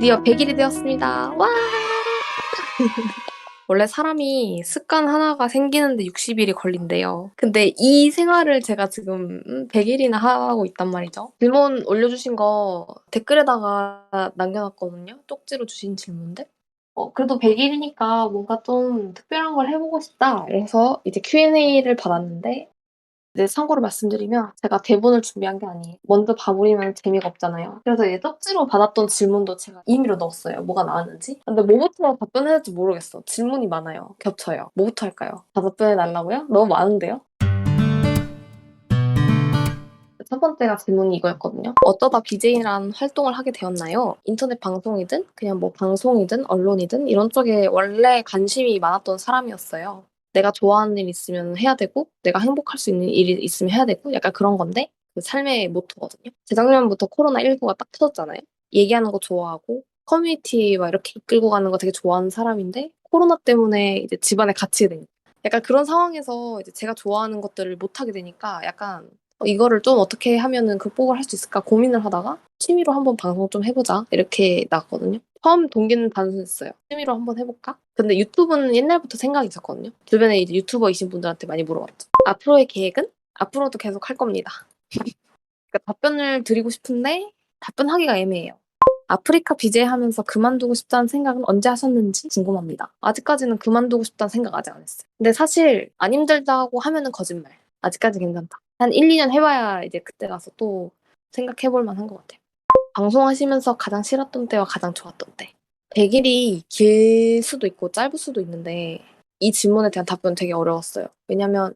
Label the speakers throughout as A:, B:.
A: 드디어 100일이 되었습니다. 와! 원래 사람이 습관 하나가 생기는데 60일이 걸린대요. 근데 이 생활을 제가 지금 100일이나 하고 있단 말이죠. 질문 올려주신 거 댓글에다가 남겨놨거든요. 쪽지로 주신 질문들. 어, 그래도 100일이니까 뭔가 좀 특별한 걸 해보고 싶다. 그래서 이제 Q&A를 받았는데 이제 참고로 말씀드리면 제가 대본을 준비한 게 아니에요. 먼저 봐버리면 재미가 없잖아요. 그래서 이제 쪽지로 받았던 질문도 제가 임의로 넣었어요. 뭐가 나왔는지. 근데 뭐부터 답변해야 될지 모르겠어. 질문이 많아요. 겹쳐요. 뭐부터 할까요? 다 답변해 달라고요? 너무 많은데요? 첫 번째가 질문이 이거였거든요. 어쩌다 BJ라는 활동을 하게 되었나요? 인터넷 방송이든 그냥 뭐 방송이든 언론이든 이런 쪽에 원래 관심이 많았던 사람이었어요. 내가 좋아하는 일 있으면 해야 되고 내가 행복할 수 있는 일이 있으면 해야 되고 약간 그런 건데 그 삶의 모토거든요. 재작년부터 코로나19가 딱 터졌잖아요. 얘기하는 거 좋아하고 커뮤니티 막 이렇게 이끌고 가는 거 되게 좋아하는 사람인데 코로나 때문에 이제 집안에 갇히게 되니까 약간 그런 상황에서 이제 제가 좋아하는 것들을 못 하게 되니까 약간 어, 이거를 좀 어떻게 하면은 극복을 할 수 있을까 고민을 하다가 취미로 한번 방송 좀 해보자 이렇게 나왔거든요. 처음 동기는 단순했어요. 취미로 한번 해볼까? 근데 유튜브는 옛날부터 생각이 있었거든요. 주변에 이제 유튜버이신 분들한테 많이 물어봤죠. 앞으로의 계획은? 앞으로도 계속 할 겁니다. 그러니까 답변을 드리고 싶은데 답변하기가 애매해요. 아프리카 BJ 하면서 그만두고 싶다는 생각은 언제 하셨는지 궁금합니다. 아직까지는 그만두고 싶다는 생각 아직 안 했어요. 근데 사실 안 힘들다고 하면은 거짓말. 아직까지 괜찮다. 한 1, 2년 해봐야 이제 그때 가서 또 생각해볼 만한 것 같아요. 방송하시면서 가장 싫었던 때와 가장 좋았던 때. 100일이 길 수도 있고 짧을 수도 있는데 이 질문에 대한 답변은 되게 어려웠어요. 왜냐면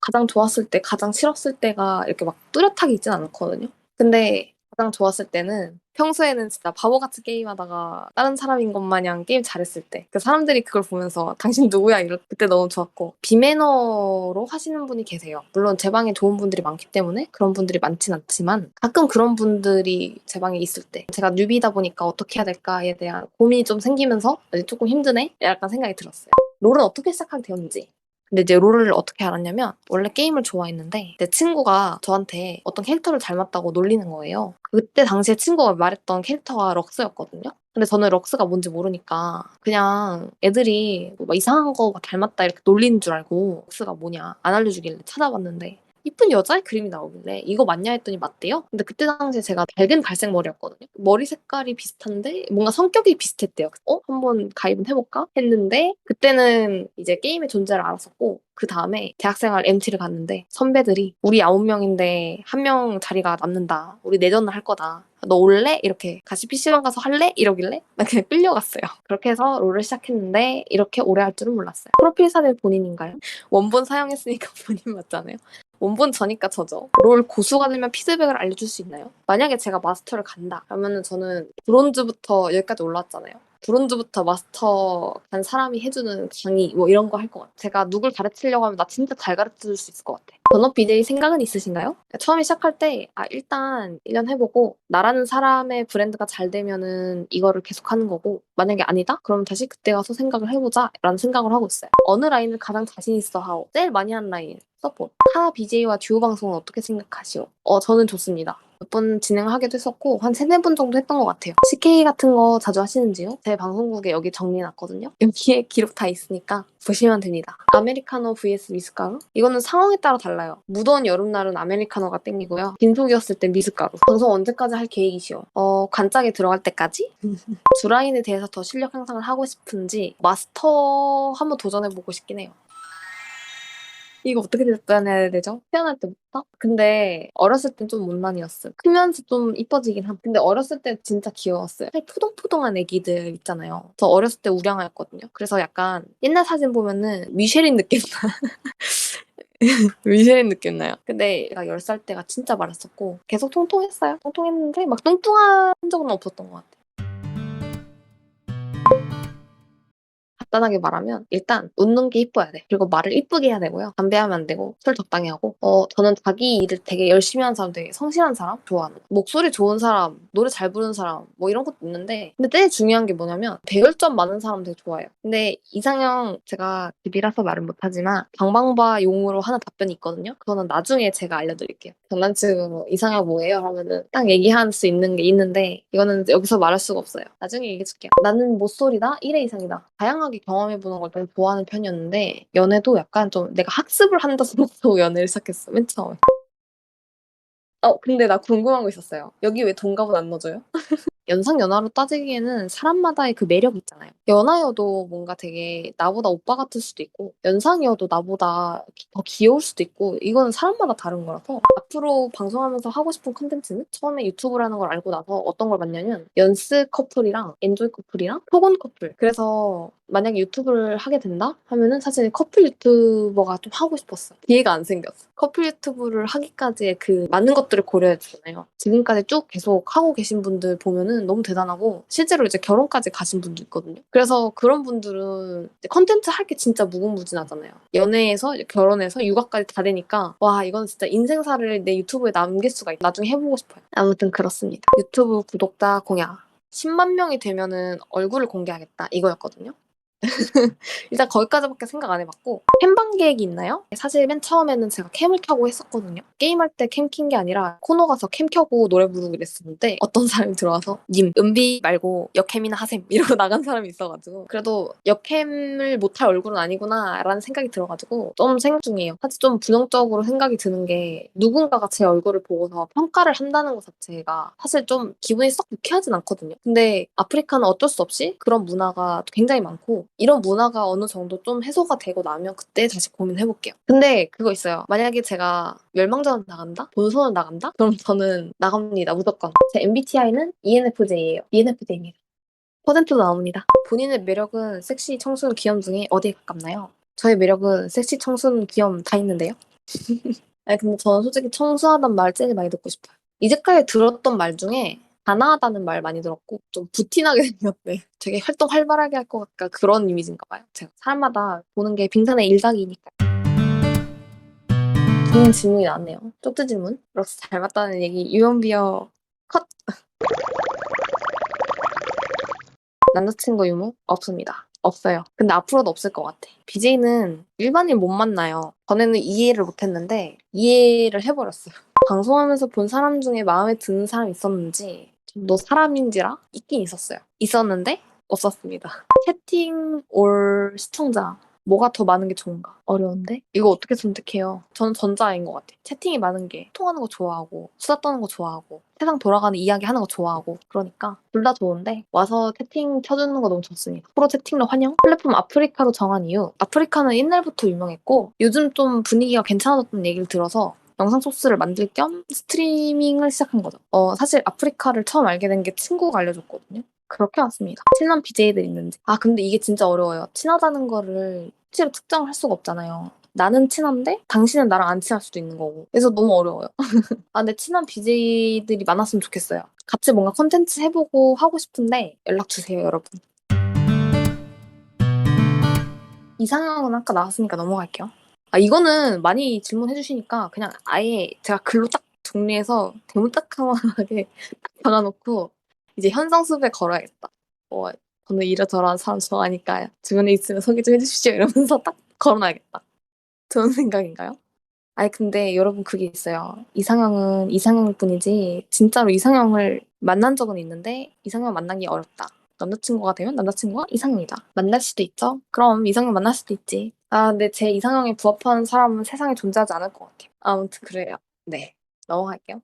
A: 가장 좋았을 때, 가장 싫었을 때가 이렇게 막 뚜렷하게 있진 않거든요. 근데 가장 좋았을 때는 평소에는 진짜 바보같이 게임하다가 다른 사람인 것 마냥 게임 잘했을 때. 그 사람들이 그걸 보면서 당신 누구야? 이럴 그때 너무 좋았고. 비매너로 하시는 분이 계세요. 물론 제 방에 좋은 분들이 많기 때문에 그런 분들이 많진 않지만 가끔 그런 분들이 제 방에 있을 때 제가 뉴비다 보니까 어떻게 해야 될까에 대한 고민이 좀 생기면서 조금 힘드네? 약간 생각이 들었어요. 롤은 어떻게 시작하게 되었는지 근데 이제 롤을 어떻게 알았냐면 원래 게임을 좋아했는데 내 친구가 저한테 어떤 캐릭터를 닮았다고 놀리는 거예요. 그때 당시에 친구가 말했던 캐릭터가 럭스였거든요. 근데 저는 럭스가 뭔지 모르니까 그냥 애들이 뭐 이상한 거 닮았다 이렇게 놀리는 줄 알고 럭스가 뭐냐 안 알려주길래 찾아봤는데 이쁜 여자의 그림이 나오길래 이거 맞냐 했더니 맞대요. 근데 그때 당시에 제가 밝은 갈색 머리였거든요. 머리 색깔이 비슷한데 뭔가 성격이 비슷했대요. 어? 한번 가입은 해볼까? 했는데 그때는 이제 게임의 존재를 알았었고 그 다음에 대학생활 MT를 갔는데 선배들이 우리 아홉 명인데 한 명 자리가 남는다. 우리 내전을 할 거다. 너 올래? 이렇게 같이 PC방 가서 할래? 이러길래 나 그냥 끌려갔어요. 그렇게 해서 롤을 시작했는데 이렇게 오래 할 줄은 몰랐어요. 프로필 사진 본인인가요? 원본 사용했으니까 본인 맞잖아요. 원본 저니까 저죠. 롤 고수가 되면 피드백을 알려줄 수 있나요? 만약에 제가 마스터를 간다. 그러면은 저는 브론즈부터 여기까지 올라왔잖아요. 브론즈부터 마스터 간 사람이 해주는 강의 뭐 이런 거 할 것 같아요. 제가 누굴 가르치려고 하면 나 진짜 잘 가르쳐 줄 수 있을 것 같아. 전업 BJ 생각은 있으신가요? 처음에 시작할 때, 아, 일단 1년 해보고, 나라는 사람의 브랜드가 잘 되면은 이거를 계속 하는 거고, 만약에 아니다? 그럼 다시 그때 가서 생각을 해보자. 라는 생각을 하고 있어요. 어느 라인을 가장 자신 있어 하고, 제일 많이 하는 라인, 서포트. 타 BJ와 듀오 방송은 어떻게 생각하시오? 어, 저는 좋습니다. 몇 번 진행하기도 했었고 한 세네 번 정도 했던 것 같아요. CK 같은 거 자주 하시는지요? 제 방송국에 여기 정리해놨거든요. 여기에 기록 다 있으니까 보시면 됩니다. 아메리카노 vs 미숫가루? 이거는 상황에 따라 달라요. 무더운 여름날은 아메리카노가 땡기고요. 빈속이었을 땐 미숫가루. 방송 언제까지 할 계획이시오? 어, 관짝에 들어갈 때까지? 주라인에 대해서 더 실력 향상을 하고 싶은지 마스터 한번 도전해보고 싶긴 해요. 이거 어떻게 답변해야 되죠? 태어날 때부터? 근데 어렸을 땐 좀 못난이었어요. 크면서 좀 이뻐지긴 함. 근데 어렸을 때 진짜 귀여웠어요. 푸동푸동한 애기들 있잖아요. 저 어렸을 때 우량아였거든요. 그래서 약간 옛날 사진 보면은 미쉐린 느낌 나. 미쉐린 느낌 나요. 근데 제가 10살 때가 진짜 말았었고 계속 통통했어요. 통통했는데 막 뚱뚱한 적은 없었던 것 같아요. 간단하게 말하면 일단 웃는 게 이뻐야 돼. 그리고 말을 이쁘게 해야 되고요. 담배하면 안 되고 술 적당히 하고 어 저는 자기 일을 되게 열심히 하는 사람 되게 성실한 사람 좋아하는 거. 목소리 좋은 사람 노래 잘 부르는 사람 뭐 이런 것도 있는데 근데 제일 중요한 게 뭐냐면 배열점 많은 사람 되게 좋아해요. 근데 이상형 제가 집이라서 말은 못하지만 방방바 용으로 하는 답변이 있거든요. 그거는 나중에 제가 알려드릴게요. 장난치고 이상형 뭐예요? 하면은 딱 얘기할 수 있는 게 있는데 이거는 여기서 말할 수가 없어요. 나중에 얘기해줄게요. 나는 모쏠이다 1회 이상이다. 다양하게 경험해보는 걸 좀 좋아하는 편이었는데 연애도 약간 좀 내가 학습을 한다 생각하고 연애를 시작했어. 맨 처음에. 어 근데 나 궁금한 거 있었어요. 여기 왜 동갑은 안 넣어줘요? 연상 연하로 따지기에는 사람마다의 그 매력이 있잖아요. 연하여도 뭔가 되게 나보다 오빠 같을 수도 있고 연상이어도 나보다 기- 더 귀여울 수도 있고 이거는 사람마다 다른 거라서 앞으로 방송하면서 하고 싶은 컨텐츠는 처음에 유튜브라는 걸 알고 나서 어떤 걸 봤냐면 연스 커플이랑 엔조이 커플이랑 토건 커플 그래서 만약에 유튜브를 하게 된다? 하면은 사실 커플 유튜버가 좀 하고 싶었어 기회가 안 생겼어. 커플 유튜브를 하기까지의 그 많은 것들을 고려해 주잖아요. 지금까지 쭉 계속 하고 계신 분들 보면은 너무 대단하고 실제로 이제 결혼까지 가신 분도 있거든요. 그래서 그런 분들은 컨텐츠 할 게 진짜 무궁무진하잖아요. 연애에서 결혼해서 육아까지 다 되니까 와 이건 진짜 인생사를 내 유튜브에 남길 수가 있다. 나중에 해보고 싶어요. 아무튼 그렇습니다. 유튜브 구독자 공약. 10만 명이 되면은 얼굴을 공개하겠다. 이거였거든요 일단 거기까지밖에 생각 안 해봤고 캠방 계획이 있나요? 사실 맨 처음에는 제가 캠을 켜고 했었거든요. 게임할 때 캠 킨 게 아니라 코너 가서 캠 켜고 노래 부르고 이랬었는데 어떤 사람이 들어와서 님 은비 말고 역캠이나 하셈 이러고 나간 사람이 있어가지고 그래도 역캠을 못할 얼굴은 아니구나 라는 생각이 들어가지고 좀 생각 중이에요. 사실 좀 부정적으로 생각이 드는 게 누군가가 제 얼굴을 보고서 평가를 한다는 것 자체가 사실 좀 기분이 썩 유쾌하진 않거든요. 근데 아프리카는 어쩔 수 없이 그런 문화가 굉장히 많고 이런 문화가 어느 정도 좀 해소가 되고 나면 그때 다시 고민해볼게요. 근데 그거 있어요. 만약에 제가 멸망전 나간다? 본선을 나간다? 그럼 저는 나갑니다. 무조건. 제 MBTI는 ENFJ예요. ENFJ입니다. 퍼센트도 나옵니다. 본인의 매력은 섹시, 청순, 귀염 중에 어디에 가깝나요? 저의 매력은 섹시, 청순, 귀염 다 있는데요. 아니 근데 저는 솔직히 청순하단 말 제일 많이 듣고 싶어요. 이제까지 들었던 말 중에 단아하다는 말 많이 들었고 좀 부티나게 생겼대. 되게 활동 활발하게 할 것 같까 그런 이미지인가 봐요. 제가 사람마다 보는 게 빙산의 일각이니까. 좋은 질문이 나왔네요. 쪽지 질문. 럭스 잘 맞다는 얘기. 유언비어 컷. 남자친구 유무 없습니다. 없어요. 근데 앞으로도 없을 것 같아. BJ는 일반인 못 만나요. 전에는 이해를 못했는데 이해를 해버렸어요. 방송하면서 본 사람 중에 마음에 드는 사람 있었는지 좀 너 사람인지라 있긴 있었어요. 있었는데 없었습니다. 채팅 올 시청자 뭐가 더 많은 게 좋은가? 어려운데? 이거 어떻게 선택해요? 저는 전자인 것 같아. 채팅이 많은 게 통하는 거 좋아하고 수다 떠는 거 좋아하고 세상 돌아가는 이야기 하는 거 좋아하고 그러니까 둘 다 좋은데 와서 채팅 켜주는 거 너무 좋습니다. 프로 채팅로 환영? 플랫폼 아프리카로 정한 이유 아프리카는 옛날부터 유명했고 요즘 좀 분위기가 괜찮아졌다는 얘기를 들어서 영상 소스를 만들 겸 스트리밍을 시작한 거죠. 어, 사실 아프리카를 처음 알게 된 게 친구가 알려줬거든요. 그렇게 왔습니다. 친한 BJ들 있는지. 아, 근데 이게 진짜 어려워요. 친하다는 거를 실제로 특정을 할 수가 없잖아요. 나는 친한데 당신은 나랑 안 친할 수도 있는 거고. 그래서 너무 어려워요. 아, 근데 친한 BJ들이 많았으면 좋겠어요. 같이 뭔가 컨텐츠 해보고 하고 싶은데 연락 주세요, 여러분. 이상형은 아까 나왔으니까 넘어갈게요. 아, 이거는 많이 질문해 주시니까 그냥 아예 제가 글로 딱 정리해서 대문짝하게 딱 박아놓고 이제 현상수배 걸어야겠다. 어, 저는 이러저러한 사람 좋아하니까 주변에 있으면 소개 좀 해주십시오 이러면서 딱 걸어놔야겠다. 좋은 생각인가요? 아니 근데 여러분 그게 있어요. 이상형은 이상형일 뿐이지 진짜로 이상형을 만난 적은 있는데 이상형 만나기 어렵다. 남자친구가 되면 남자친구가 이상형이다. 만날 수도 있죠? 그럼 이상형 만날 수도 있지. 아 근데 제 이상형에 부합하는 사람은 세상에 존재하지 않을 것 같아요. 아무튼 그래요. 네. 넘어갈게요.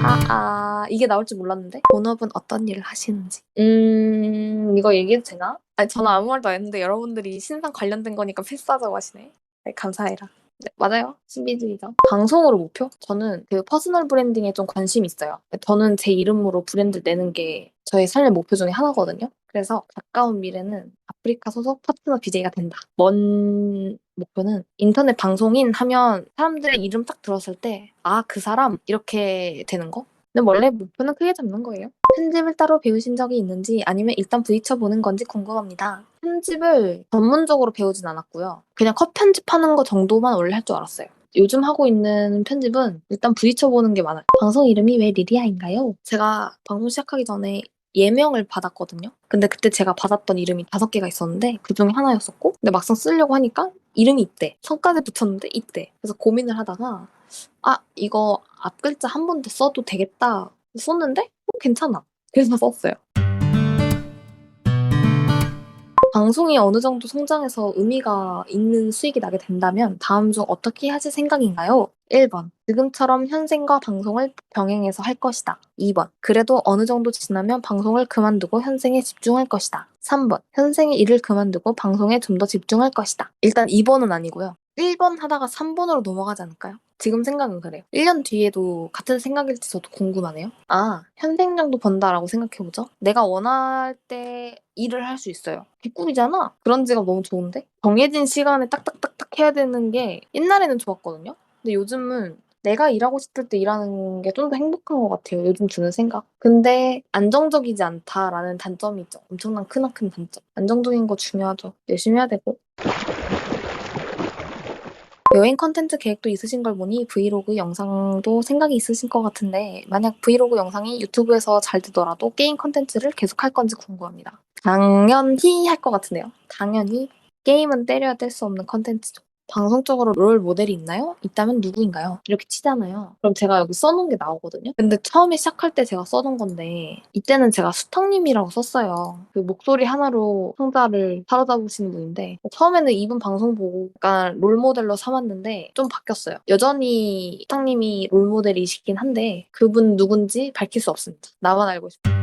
A: 아, 아, 이게 나올 줄 몰랐는데? 본업은 어떤 일을 하시는지. 음, 이거 얘기해도 되나? 아니, 저는 아무 말도 안 했는데 여러분들이 신상 관련된 거니까 패스하자고 하시네. 네, 감사해라. 네, 맞아요. 신비주의죠. 방송으로 목표? 저는 그 퍼스널 브랜딩에 좀 관심이 있어요. 저는 제 이름으로 브랜드 내는 게 저의 삶의 목표 중에 하나거든요. 그래서 가까운 미래는 아프리카 소속 파트너 BJ가 된다. 먼 목표는 인터넷 방송인 하면 사람들의 이름 딱 들었을 때, 아, 그 사람? 이렇게 되는 거? 근데 원래 목표는 크게 잡는 거예요. 편집을 따로 배우신 적이 있는지 아니면 일단 부딪혀 보는 건지 궁금합니다. 편집을 전문적으로 배우진 않았고요. 그냥 컷 편집하는 거 정도만 원래 할 줄 알았어요. 요즘 하고 있는 편집은 일단 부딪혀 보는 게 많아요. 방송 이름이 왜 리리아인가요? 제가 방송 시작하기 전에 예명을 받았거든요. 근데 그때 제가 받았던 이름이 다섯 개가 있었는데 그 중에 하나였었고 근데 막상 쓰려고 하니까 이름이 있대. 성까지 붙였는데 있대. 그래서 고민을 하다가 아 이거 앞 글자 한 번 더 써도 되겠다 썼는데 어, 괜찮아. 그래서 썼어요. 방송이 어느 정도 성장해서 의미가 있는 수익이 나게 된다면 다음 중 어떻게 하실 생각인가요? 1번. 지금처럼 현생과 방송을 병행해서 할 것이다. 2번. 그래도 어느 정도 지나면 방송을 그만두고 현생에 집중할 것이다. 3번. 현생의 일을 그만두고 방송에 좀 더 집중할 것이다. 일단 2번은 아니고요. 1번 하다가 3번으로 넘어가지 않을까요? 지금 생각은 그래요. 1년 뒤에도 같은 생각일지 저도 궁금하네요. 아, 현생 정도 번다라고 생각해보죠. 내가 원할 때 일을 할 수 있어요. 개꿀이잖아? 그런 직업 너무 좋은데? 정해진 시간에 딱딱딱딱 해야 되는 게 옛날에는 좋았거든요? 근데 요즘은 내가 일하고 싶을 때 일하는 게 좀 더 행복한 것 같아요. 요즘 드는 생각. 근데 안정적이지 않다라는 단점이 있죠. 엄청난 크나큰 단점. 안정적인 거 중요하죠. 열심히 해야 되고. 여행 컨텐츠 계획도 있으신 걸 보니 브이로그 영상도 생각이 있으신 것 같은데 만약 브이로그 영상이 유튜브에서 잘 되더라도 게임 컨텐츠를 계속 할 건지 궁금합니다. 당연히 할 것 같은데요. 당연히 게임은 때려야 뗄 수 없는 컨텐츠죠. 방송적으로 롤 모델이 있나요? 있다면 누구인가요? 이렇게 치잖아요. 그럼 제가 여기 써놓은 게 나오거든요. 근데 처음에 시작할 때 제가 써둔 건데 이때는 제가 수탁님이라고 썼어요. 그 목소리 하나로 상자를 사로잡으시는 분인데 처음에는 이분 방송 보고 약간 롤 모델로 삼았는데 좀 바뀌었어요. 여전히 수탁님이 롤 모델이시긴 한데 그분 누군지 밝힐 수 없습니다. 나만 알고 싶어요.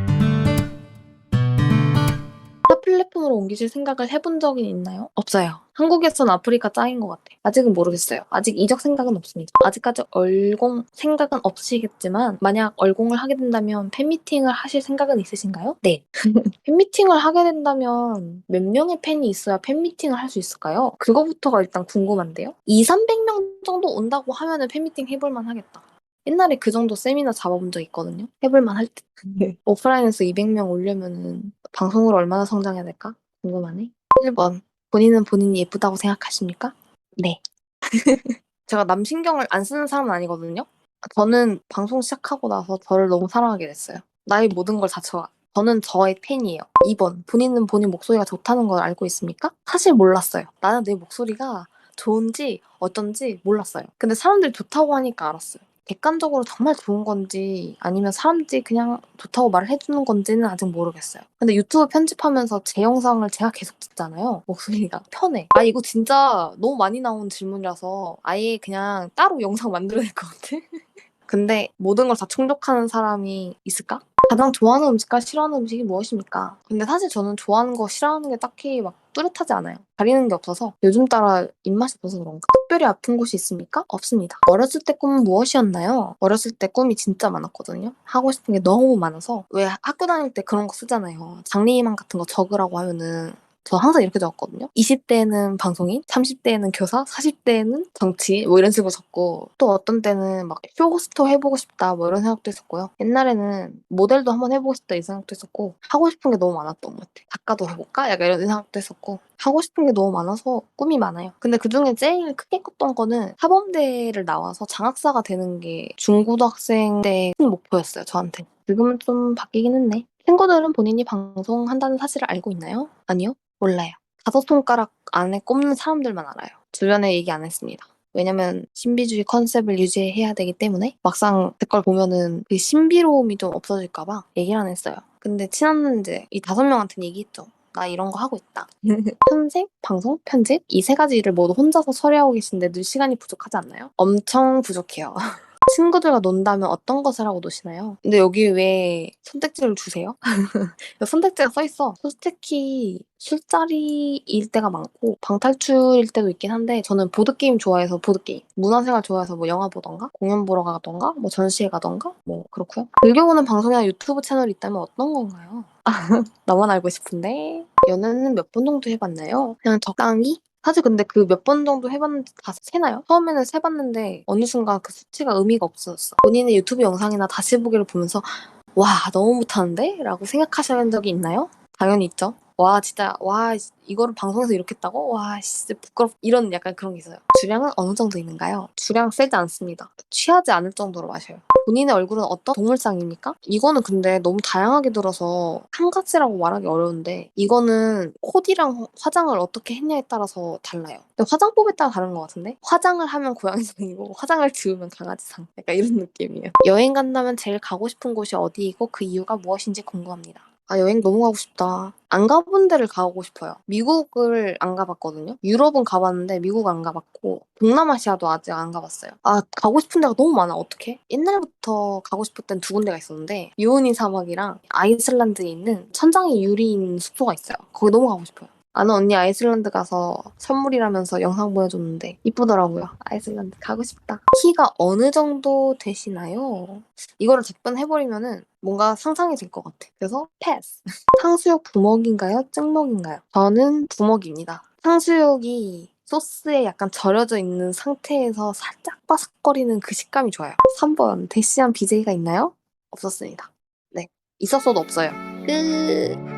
A: 타 플랫폼으로 옮기실 생각을 해본 적이 있나요? 없어요. 한국에선 아프리카 짱인 것 같아요. 아직은 모르겠어요. 아직 이적 생각은 없습니다. 아직까지 얼공 생각은 없으시겠지만 만약 얼공을 하게 된다면 팬미팅을 하실 생각은 있으신가요? 네. 팬미팅을 하게 된다면 몇 명의 팬이 있어야 팬미팅을 할 수 있을까요? 그거부터가 일단 궁금한데요. 2, 300명 정도 온다고 하면은 팬미팅 해볼만 하겠다. 옛날에 그 정도 세미나 잡아본 적 있거든요. 해볼만 할 듯. 오프라인에서 200명 오려면은 방송으로 얼마나 성장해야 될까? 궁금하네. 1번. 본인은 본인이 예쁘다고 생각하십니까? 네. 제가 남 신경을 안 쓰는 사람은 아니거든요. 저는 방송 시작하고 나서 저를 너무 사랑하게 됐어요. 나의 모든 걸다 좋아. 저는 저의 팬이에요. 2번. 본인은 본인 목소리가 좋다는 걸 알고 있습니까? 사실 몰랐어요. 나는 내 목소리가 좋은지 어쩐지 몰랐어요. 근데 사람들이 좋다고 하니까 알았어요. 객관적으로 정말 좋은 건지 아니면 사람들이 그냥 좋다고 말을 해주는 건지는 아직 모르겠어요. 근데 유튜브 편집하면서 제 영상을 제가 계속 듣잖아요. 목소리가 편해. 아 이거 진짜 너무 많이 나온 질문이라서 아예 그냥 따로 영상 만들어야 될 것 같아. 근데 모든 걸 다 충족하는 사람이 있을까? 가장 좋아하는 음식과 싫어하는 음식이 무엇입니까? 근데 사실 저는 좋아하는 거 싫어하는 게 딱히 막 뚜렷하지 않아요. 가리는 게 없어서 요즘 따라 입맛이 없어서 그런가? 특별히 아픈 곳이 있습니까? 없습니다. 어렸을 때 꿈은 무엇이었나요? 어렸을 때 꿈이 진짜 많았거든요. 하고 싶은 게 너무 많아서 왜 학교 다닐 때 그런 거 쓰잖아요. 장래희망 같은 거 적으라고 하면은 저 항상 이렇게 적었거든요. 20대에는 방송인, 30대에는 교사, 40대에는 정치 뭐 이런 식으로 적고 또 어떤 때는 막 쇼호스터 해보고 싶다 뭐 이런 생각도 했었고요. 옛날에는 모델도 한번 해보고 싶다 이 생각도 했었고 하고 싶은 게 너무 많았던 것 같아요. 작가도 해볼까? 약간 이런 생각도 했었고 하고 싶은 게 너무 많아서 꿈이 많아요. 근데 그중에 제일 크게 컸던 거는 사범대를 나와서 장학사가 되는 게 중고등학생 때 큰 목표였어요. 저한테. 지금은 좀 바뀌긴 했네. 친구들은 본인이 방송한다는 사실을 알고 있나요? 아니요. 몰라요. 다섯 손가락 안에 꼽는 사람들만 알아요. 주변에 얘기 안 했습니다. 왜냐면 신비주의 컨셉을 유지해야 되기 때문에 막상 댓글 보면은 그 신비로움이 좀 없어질까봐 얘기를 안 했어요. 근데 친한 이제 이 다섯 명한테는 얘기했죠. 나 이런 거 하고 있다. 편집, 방송, 편집 이 세 가지 일을 모두 혼자서 처리하고 계신데 늘 시간이 부족하지 않나요? 엄청 부족해요. 친구들과 논다면 어떤 것을 하고 노시나요? 근데 여기 왜 선택지를 주세요? 선택지가 써 있어. 솔직히 술자리일 때가 많고 방탈출일 때도 있긴 한데 저는 보드게임 좋아해서 보드게임 문화생활 좋아해서 뭐 영화 보던가 공연 보러 가던가 뭐 전시회 가던가 뭐 그렇고요. 즐겨보는 방송이나 유튜브 채널이 있다면 어떤 건가요? 나만 알고 싶은데 연애는 몇 번 정도 해봤나요? 그냥 적당히? 사실 근데 그 몇 번 정도 해봤는지 다 세나요? 처음에는 세봤는데 어느 순간 그 수치가 의미가 없어졌어. 본인의 유튜브 영상이나 다시 보기를 보면서 와 너무 못하는데? 라고 생각하신 적이 있나요? 당연히 있죠. 와 진짜 와 이거를 방송에서 이렇게 했다고? 와 진짜 부끄럽 이런 약간 그런 게 있어요. 주량은 어느 정도 있는가요? 주량 세지 않습니다. 취하지 않을 정도로 마셔요. 본인의 얼굴은 어떤 동물상입니까? 이거는 근데 너무 다양하게 들어서 한 가지라고 말하기 어려운데 이거는 코디랑 화장을 어떻게 했냐에 따라서 달라요. 근데 화장법에 따라 다른 것 같은데 화장을 하면 고양이상이고 화장을 지우면 강아지상 약간 이런 느낌이에요. 여행 간다면 제일 가고 싶은 곳이 어디이고 그 이유가 무엇인지 궁금합니다. 아 여행 너무 가고 싶다. 안 가본 데를 가고 싶어요. 미국을 안 가봤거든요. 유럽은 가봤는데 미국 안 가봤고 동남아시아도 아직 안 가봤어요. 아 가고 싶은 데가 너무 많아. 어떡해? 옛날부터 가고 싶었던 두 군데가 있었는데 유오니 사막이랑 아이슬란드에 있는 천장이 유리인 숙소가 있어요. 거기 너무 가고 싶어요. 아는 언니 아이슬란드 가서 선물이라면서 영상 보내줬는데 이쁘더라고요. 아이슬란드 가고 싶다. 키가 어느 정도 되시나요? 이거를 답변해버리면은 뭔가 상상이 될 것 같아. 그래서 패스. 탕수육 부먹인가요? 찍먹인가요? 저는 부먹입니다. 탕수육이 소스에 약간 절여져 있는 상태에서 살짝 바삭거리는 그 식감이 좋아요. 3번 대시한 BJ가 있나요? 없었습니다. 네. 있었어도 없어요. 끝.